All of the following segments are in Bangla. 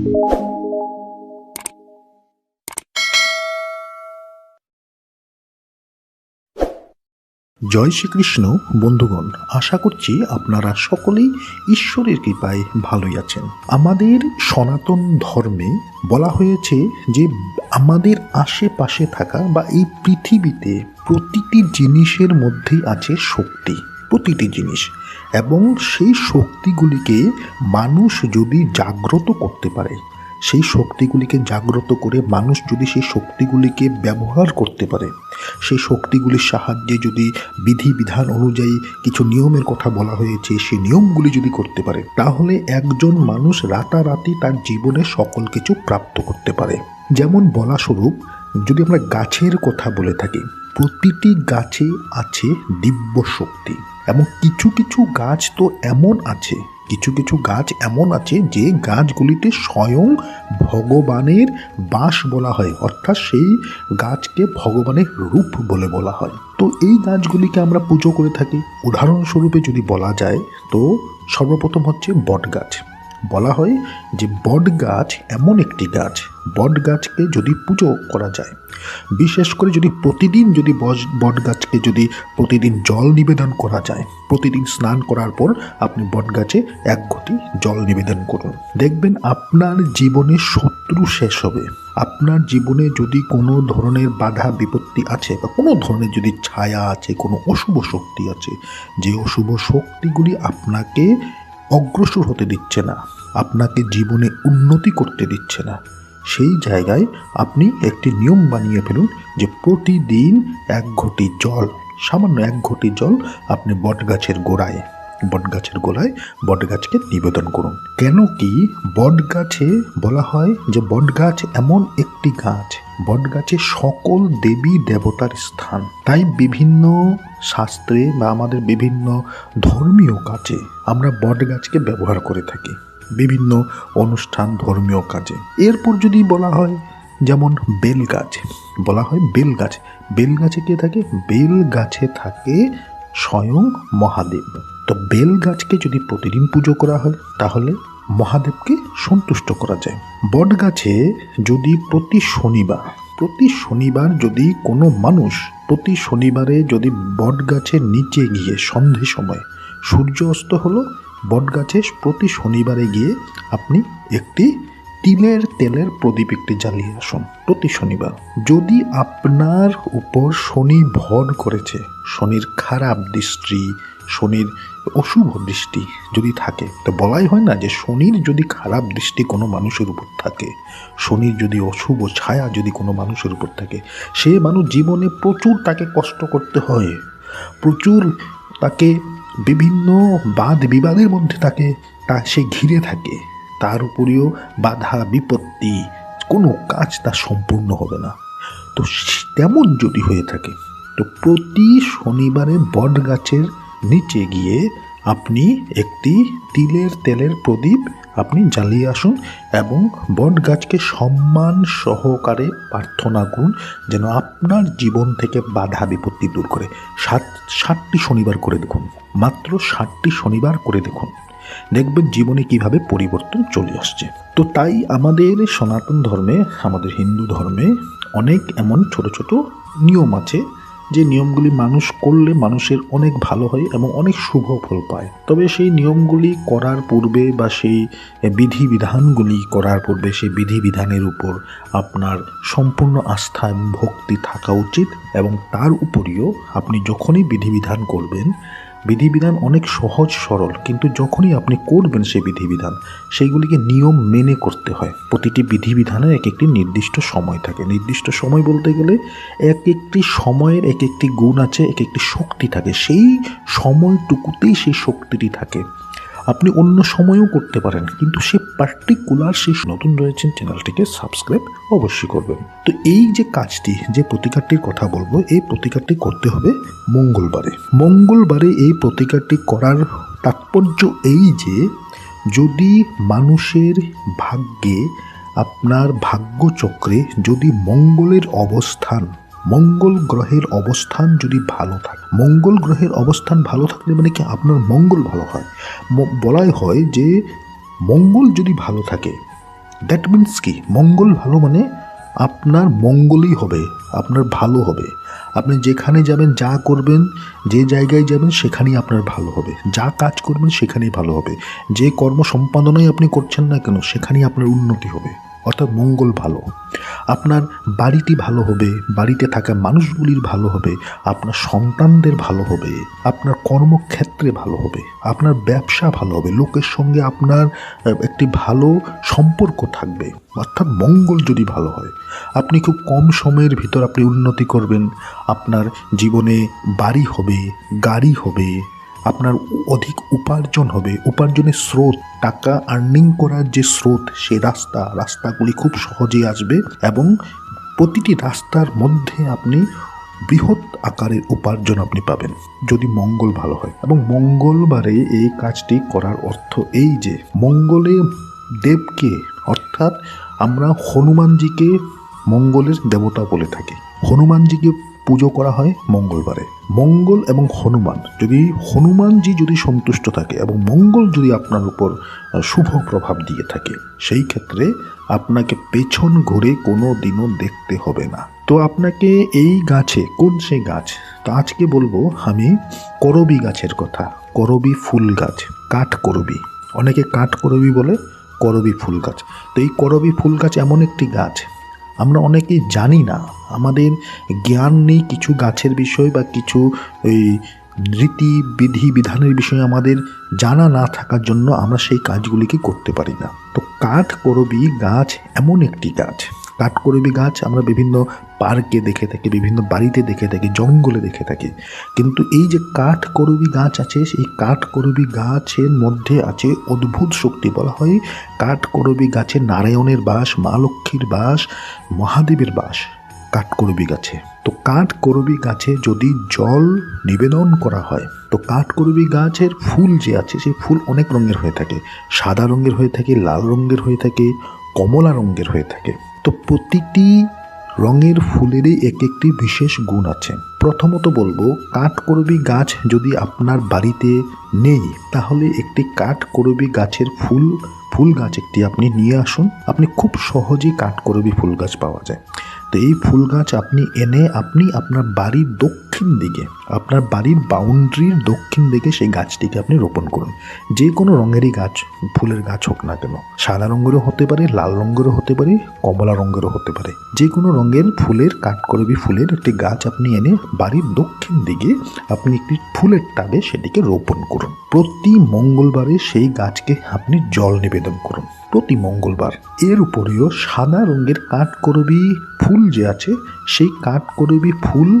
জয় শ্রীকৃষ্ণ, বন্ধুগণ, আশা করছি আপনারা সকলেই ঈশ্বরের কৃপায় ভালোই আছেন। আমাদের সনাতন ধর্মে বলা হয়েছে যে আমাদের আশেপাশে থাকা বা এই পৃথিবীতে প্রতিটি জিনিসের মধ্যেই আছে শক্তি। প্রতিটি জিনিস এবং সেই শক্তিগুলিকে মানুষ যদি জাগ্রত করতে পারে, সেই শক্তিগুলিকে জাগ্রত করে মানুষ যদি সেই শক্তিগুলিকে ব্যবহার করতে পারে, সেই শক্তিগুলির সাহায্যে যদি বিধিবিধান অনুযায়ী কিছু নিয়মের কথা বলা হয়েছে, সেই নিয়মগুলি যদি করতে পারে, তাহলে একজন মানুষ রাতারাতি তার জীবনে সকল কিছু প্রাপ্ত করতে পারে। যেমন বলা স্বরূপ, যদি আমরা গাছের কথা বলে থাকি, প্রতিটি গাছে আছে দিব্য শক্তি এবং কিছু কিছু গাছ তো এমন আছে, কিছু কিছু গাছ এমন আছে যে গাছগুলিতে স্বয়ং ভগবানের বাস বলা হয়, অর্থাৎ সেই গাছকে ভগবানের রূপ বলে বলা হয়। তো এই গাছগুলিকে আমরা পুজো করে থাকি। উদাহরণস্বরূপে যদি বলা যায়, তো সর্বপ্রথম হচ্ছে বট গাছ বলা হয় যে বট গাছ এমন একটি গাছ, বট গাছকে যদি পুজো করা যায়। বিশেষ করে যদি প্রতিদিন যদি বট গাছকে যদি প্রতিদিন জল নিবেদন করা যায়, প্রতিদিন স্নান করার পর আপনি বট গাছে এক ঘটি জল নিবেদন করুন। দেখবেন আপনার জীবনে শত্রু শেষ হবে। আপনার জীবনে যদি কোনো ধরনের বাধা বিপত্তি আছে বা কোনো ধরনের যদি ছায়া আছে, কোনো অশুভ শক্তি আছে, যে অশুভ শক্তিগুলি আপনাকে অগ্রসর হতে দিচ্ছে না, আপনাকে জীবনে উন্নতি করতে দিচ্ছে না। সেই জায়গায় আপনি একটি নিয়ম বানিয়ে ফেলুন যে প্রতিদিন এক ঘটি জল, সামান্য এক ঘটি জল আপনি বটগাছের গোড়ায় বটগাছের গোড়ায় বটগাছকে নিবেদন করুন। কেন কি বটগাছে বলা হয় যে বটগাছ এমন একটি গাছ, বটগাছে সকল দেবী দেবতার স্থান। তাই বিভিন্ন শাস্ত্রে বা আমাদের বিভিন্ন ধর্মীয় কাজে আমরা বটগাছকে ব্যবহার করে থাকি। বিভিন্ন অনুষ্ঠান ধর্মীয় কাজে। এরপর যদি বলা হয় যেমন বেল গাছ বলা হয় বেল গাছ বেল গাছে কে থাকে? বেল গাছে থাকে স্বয়ং মহাদেব। তো বেল গাছকে যদি প্রতিদিন পুজো করা হয়, তাহলে মহাদেবকে সন্তুষ্ট করা যায়। বট গাছে যদি প্রতি শনিবার প্রতি শনিবার যদি কোনো মানুষ, প্রতি শনিবারে যদি বট গাছের নিচে গিয়ে সন্ধে সময় সূর্য অস্ত হলো, বট গাছে প্রতি শনিবারে গিয়ে আপনি একটি তিলের তেলের প্রদীপ একটি জ্বালিয়ে আসুন প্রতি শনিবার। যদি আপনার উপর শনি ভর করেছে, শনির খারাপ দৃষ্টি শনির অশুভ দৃষ্টি যদি থাকে। তো বলাই হয় না যে শনির যদি খারাপ দৃষ্টি কোনো মানুষের উপর থাকে, শনির যদি অশুভ ছায়া যদি কোনো মানুষের উপর থাকে, সে মানুষ জীবনে প্রচুর তাকে কষ্ট করতে হয়। প্রচুর তাকে বিভিন্ন বাদ বিবাদের মধ্যে তাকে তা সে ঘিরে থাকে। তার উপরেও বাধা, বিপত্তি, কোনো কাজ তা সম্পূর্ণ হবে না। তো তেমন যদি হয়ে থাকে, তো প্রতি শনিবারে বট গাছের নিচে গিয়ে আপনি একটি তিলের তেলের প্রদীপ আপনি জ্বালিয়ে আসুন এবং বট গাছকে সম্মান সহকারে প্রার্থনা করুন যেন আপনার জীবন থেকে বাধা বিপত্তি দূর করে। সাত ষাটটি শনিবার করে দেখুন, মাত্র ষাটটি শনিবার করে দেখুন। দেখবেন জীবনে কীভাবে পরিবর্তন চলে আসছে। তো তাই আমাদের সনাতন ধর্মে, আমাদের হিন্দু ধর্মে অনেক এমন ছোট ছোট নিয়ম আছে যে নিয়মগুলি মানুষ করলে মানুষের অনেক ভালো হয় এবং অনেক শুভ ফল পায়। তবে সেই নিয়মগুলি করার পূর্বে বা সেই বিধিবিধানগুলি করার পূর্বে, সেই বিধিবিধানের উপর আপনার সম্পূর্ণ আস্থা এবং ভক্তি থাকা উচিত এবং তার উপরেও আপনি যখনই বিধিবিধান করবেন বিধিবিধান অনেক সহজ, সরল, কিন্তু যখনই আপনি করবেন সেই বিধিবিধান, সেইগুলিকে নিয়ম মেনে করতে হয়। প্রতিটি বিধিবিধানের এক একটি নির্দিষ্ট সময় থাকে। নির্দিষ্ট সময় বলতে গেলে এক একটি সময়ের এক একটি গুণ আছে, এক একটি শক্তি থাকে। সেই সময়টুকুতেই সেই শক্তিটি থাকে। আপনি অন্য সময়েও করতে পারেন, কিন্তু সে পার্টিকুলার সেই নতুন রয়েছেন চ্যানেলটিকে সাবস্ক্রাইব অবশ্যই করবেন। তো এই যে কাজটি, যে প্রতিকারটির কথা বলব, এই প্রতিকারটি করতে হবে মঙ্গলবারে। মঙ্গলবারে এই প্রতিকারটি করার তাৎপর্য এই যে, যদি মানুষের ভাগ্যে, আপনার ভাগ্যচক্রে যদি মঙ্গলের অবস্থান মঙ্গল গ্রহের অবস্থান যদি ভালো থাকে, মঙ্গল গ্রহের অবস্থান ভালো থাকলে মানে কি আপনার মঙ্গল ভালো হয়? বলাই হয় যে মঙ্গল যদি ভালো থাকে দ্যাট মিন্স কি? মঙ্গল ভালো মানে আপনার মঙ্গলই হবে, আপনার ভালো হবে। আপনি যেখানে যাবেন, যা করবেন, যে জায়গায় যাবেন, সেখানেই আপনার ভালো হবে। যা কাজ করবেন, সেখানেই ভালো হবে। যে কর্ম সম্পাদনাই আপনি করছেন না কেন, সেখানেই আপনার উন্নতি হবে। অর্থাৎ মঙ্গল ভালো। আপনার বাড়িটি ভালো হবে, বাড়িতে থাকা মানুষগুলির ভালো হবে, আপনার সন্তানদের ভালো হবে, আপনার কর্মক্ষেত্রে ভালো হবে, আপনার ব্যবসা ভালো হবে, লোকের সঙ্গে আপনার একটি ভালো সম্পর্ক থাকবে। অর্থাৎ মঙ্গল যদি ভালো হয়, আপনি খুব কম সময়ের ভিতর আপনি উন্নতি করবেন, আপনার জীবনে বাড়ি হবে, গাড়ি হবে আপনার অধিক উপার্জন হবে। উপার্জনের স্রোত, টাকা আর্নিং করার যে স্রোত, সে রাস্তা, রাস্তাগুলি খুব সহজে আসবে এবং প্রতিটি রাস্তার মধ্যে আপনি বৃহৎ আকারের উপার্জন আপনি পাবেন, যদি মঙ্গল ভালো হয়। এবং মঙ্গলবারে এই কাজটি করার অর্থ এই যে, মঙ্গলে দেবকে, অর্থাৎ আমরা হনুমানজিকে মঙ্গলের দেবতা বলে থাকি। হনুমানজিকে পুজো করা হয় মঙ্গলবারে। মঙ্গল এবং হনুমান, যদি হনুমানজি যদি সন্তুষ্ট থাকে এবং মঙ্গল যদি আপনার উপর শুভ প্রভাব দিয়ে থাকে, সেই ক্ষেত্রে আপনাকে পেছন ঘুরে কোনো দিনও দেখতে হবে না। তো আপনাকে এই গাছে, কোন সে গাছ? তো আজকে বলব আমি করবি গাছের কথা, করবি ফুল গাছ কাঠ করবি অনেকে কাঠ করবি বলে, করবি ফুল গাছ। তো এই করবি ফুল গাছ এমন একটি গাছ আমরা অনেকেই জানি না, আমাদের জ্ঞান নেই কিছু গাছের বিষয় বা কিছু এই রীতি, বিধি, বিধানের বিষয়ে আমাদের জানা না থাকার জন্য আমরা সেই কাজগুলিকে করতে পারি না। তো কাঠ করবি গাছ এমন একটি গাছ। কাঠ করবি গাছ আমরা বিভিন্ন পার্কে দেখে থাকি, বিভিন্ন বাড়িতে দেখে থাকি, জঙ্গলে দেখে থাকি। কিন্তু এই যে কাঠ করবি গাছ আছে, সেই কাঠ করবি গাছের মধ্যে আছে অদ্ভুত শক্তি বলা হয়। কাঠ করবি গাছে নারায়ণের বাস, মা লক্ষ্মীর বাস, মহাদেবের বাস কাঠ করবি গাছে। তো কাঠ করবি গাছে যদি জল নিবেদন করা হয়, তো কাঠ করবি গাছের ফুল যে আছে, সেই ফুল অনেক রঙের হয়ে থাকে। সাদা রঙের হয়ে থাকে, লাল রঙের হয়ে থাকে, কমলা রঙের হয়ে থাকে। তো প্রতিটি রঙের ফুলেরই এক একটি বিশেষ গুণ আছে। প্রথমত বলব, কাঠকরবি গাছ যদি আপনার বাড়িতে নেই, তাহলে একটি কাঠকরবি গাছের ফুল ফুল গাছ একটি আপনি নিয়ে আসুন। আপনি খুব সহজেই কাঠকরবি ফুল গাছ পাওয়া যায়। তো এই ফুল গাছ আপনি এনে আপনি আপনার বাড়ির দক্ষিণ দিকে, আপনার বাড়ির বাউন্ডারির দক্ষিণ দিকে সেই গাছটিকে আপনি রোপণ করুন। যে কোনো রঙেরই গাছ, ফুলের গাছ হোক না কেন। সাদা রঙেরও হতে পারে, লাল রঙেরও হতে পারে, কমলা রঙেরও হতে পারে। যে কোনো রঙের ফুলের, কাঠকরবি ফুলের একটি গাছ আপনি এনে বাড়ির দক্ষিণ দিকে আপনি একটি ফুলের টাবে সেটিকে রোপণ করুন। প্রতি মঙ্গলবারে সেই গাছকে আপনি জল নিবেদন করুন। প্রতি মঙ্গলবার। এর উপরেও সাদা রঙের কাঠকরবি ফুল যে আছে, সেই কাঠকরবি ফুল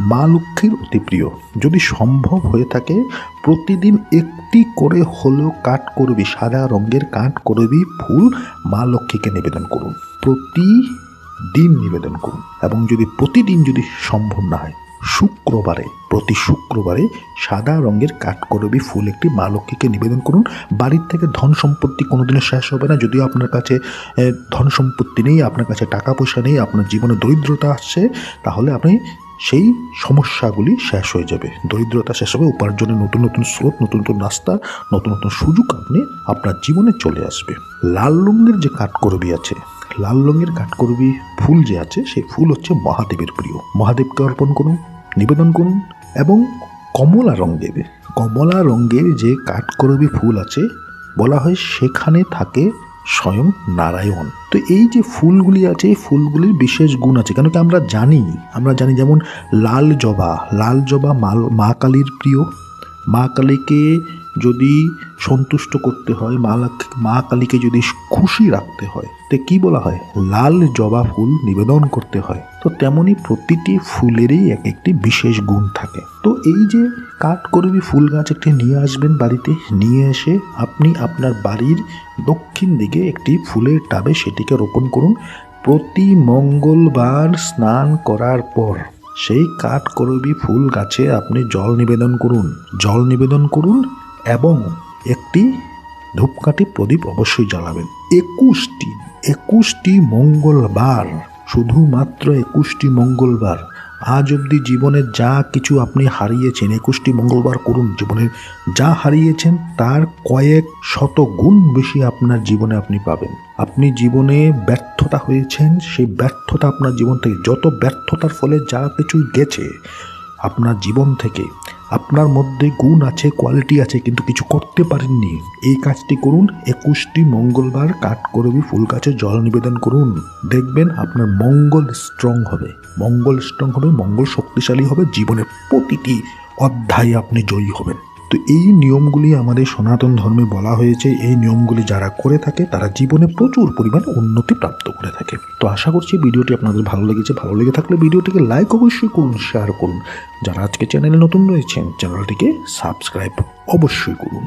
মা লক্ষ্মীর অতি প্রিয়। যদি সম্ভব হয়ে থাকে, প্রতিদিন একটি করে হলেও কাঠ করবি সাদা রঙের কাঠ করবি ফুল মা লক্ষ্মীকে নিবেদন করুন। প্রতিদিন নিবেদন করুন এবং যদি প্রতিদিন যদি সম্ভব না হয় শুক্রবারে, প্রতি শুক্রবারে সাদা রঙের কাঠকরবি ফুল একটি মা লক্ষ্মীকে নিবেদন করুন। বাড়ির থেকে ধন সম্পত্তি কোনোদিনও শেষ হবে না। যদিও আপনার কাছে ধন সম্পত্তি নেই, আপনার কাছে টাকা পয়সা নেই, আপনার জীবনে দরিদ্রতা আসছে, তাহলে আপনি সেই সমস্যাগুলি শেষ হয়ে যাবে। দরিদ্রতা শেষ হবে, উপার্জনের নতুন নতুন স্রোত, নতুন নতুন রাস্তা, নতুন নতুন সুযোগ আপনি আপনার জীবনে চলে আসবে। লাল রঙের যে কাঠকরবি আছে, লাল রঙের কাঠকরবি ফুল যে আছে, সেই ফুল হচ্ছে মহাদেবের প্রিয়। মহাদেবকে অর্পণ করুন। নিবেদন করুন এবং কমলা রঙের কমলা রঙের যে কাঠকরবি ফুল আছে, বলা হয় সেখানে থাকে স্বয়ং নারায়ণ। তো এই যে ফুলগুলি আছে, এই ফুলগুলির বিশেষ গুণ আছে, কেন কি আমরা জানি আমরা জানি যেমন লাল জবা লাল জবা মা কালীর প্রিয়। মা কালীকে যদি সন্তুষ্ট করতে হয়, মা মা কালীকে যদি খুশি রাখতে হয়, তো কি বলা হয়? লাল জবা ফুল নিবেদন করতে হয়। তো তেমনি প্রতিটি ফুলেরই এক একটি বিশেষ গুণ থাকে। তো এই যে কাঠকরবি ফুল গাছ একটি নিয়ে আসবেন বাড়িতে, নিয়ে এসে আপনি আপনার বাড়ির দক্ষিণ দিকে একটি ফুলের টাবে সেটিকে রোপণ করুন। প্রতি মঙ্গলবার স্নান করার পর সেই কাঠকরবি ফুল গাছে আপনি জল নিবেদন করুন। জল নিবেদন করুন এবং একটি ধূপকাঠি প্রদীপ অবশ্যই জ্বালাবেন। একুশটি একুশটি মঙ্গলবার শুধুমাত্র একুশটি মঙ্গলবার। আজ অবধি জীবনে যা কিছু আপনি হারিয়েছেন, একুশটি মঙ্গলবার করুন, জীবনের যা হারিয়েছেন, তার কয়েক শত গুণ বেশি আপনার জীবনে আপনি পাবেন। আপনি জীবনে ব্যর্থতা হয়েছেন, সেই ব্যর্থতা আপনার জীবন থেকে, যত ব্যর্থতার ফলে যা কিছু গেছে, আপনার জীবন থেকে আপনার মধ্যে গুণ আছে কোয়ালিটি আছে, কিন্তু কিছু করতে পারেননি। এই কাজটি করুন, একুশটি মঙ্গলবার কাঠকরবি ফুল গাছে জল নিবেদন করুন। দেখবেন আপনার মঙ্গল স্ট্রং হবে। মঙ্গল স্ট্রং হবে, মঙ্গল শক্তিশালী হবে, জীবনের প্রতিটি অধ্যায়ে আপনি জয়ী হবেন। তো এই নিয়মগুলি আমাদের সনাতন ধর্মে বলা হয়েছে। এই নিয়মগুলি যারা করে থাকে, তারা জীবনে প্রচুর পরিমাণে উন্নতি প্রাপ্ত করে থাকে। তো আশা করছি ভিডিওটি আপনাদের ভালো লেগেছে। ভালো লেগে থাকলে ভিডিওটিকে লাইক অবশ্যই করুন শেয়ার করুন। যারা আজকে চ্যানেলে নতুন রয়েছেন চ্যানেলটিকে সাবস্ক্রাইব অবশ্যই করুন।